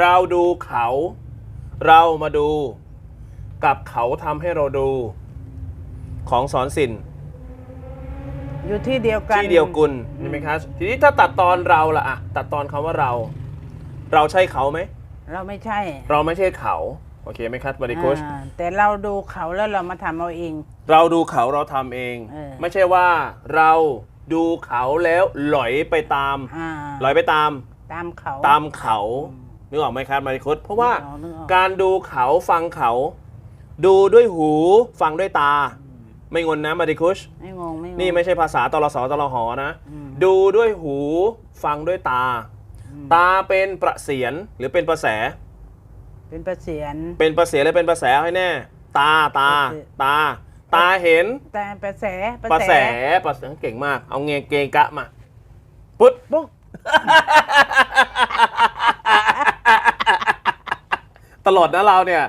เราดูเขา เรามาดู กับเขาทำให้เราดู ของสอนสินอยู่ที่เดียวกันที่เดียวกุลใช่ไหมครับทีนี้ถ้าตัดตอนเราล่ะอะตัดตอนคำว่าเรา เราใช่เขาไหมเราไม่ใช่ เราไม่ใช่เขาโอเคไหมครับบริโคชอ่าแต่เราดูเขาแล้วเรามาทำเอาเอง เราดูเขาเราทำเองเออไม่ใช่ว่าเราดูเขาแล้วหลอยไปตามอ่าหลอยไปตาม ตามเขาตามเขา นึกออกไหมครับมาริคุสเพราะว่านึกออกนึกออก การดูเขาฟังเขา ดูด้วยหูฟังด้วยตา ไม่งนนะมาริคุสไม่งงไม่งง นี่ไม่ใช่ภาษาตลสตลหอนะอืมดูด้วยหูฟังด้วยตา ตาเป็นประเสียนหรือเป็นประแส เป็นประเสียน เป็นประเสียนหรือเป็นประแสให้แน่ ตาตาประเสีย ตา ตาเห็นแต่ประแสประแสประแสเก่งมาก เอาเงเกงกะมา ปุ๊ดปุ๊ก ตลอดนะเราเนี่ย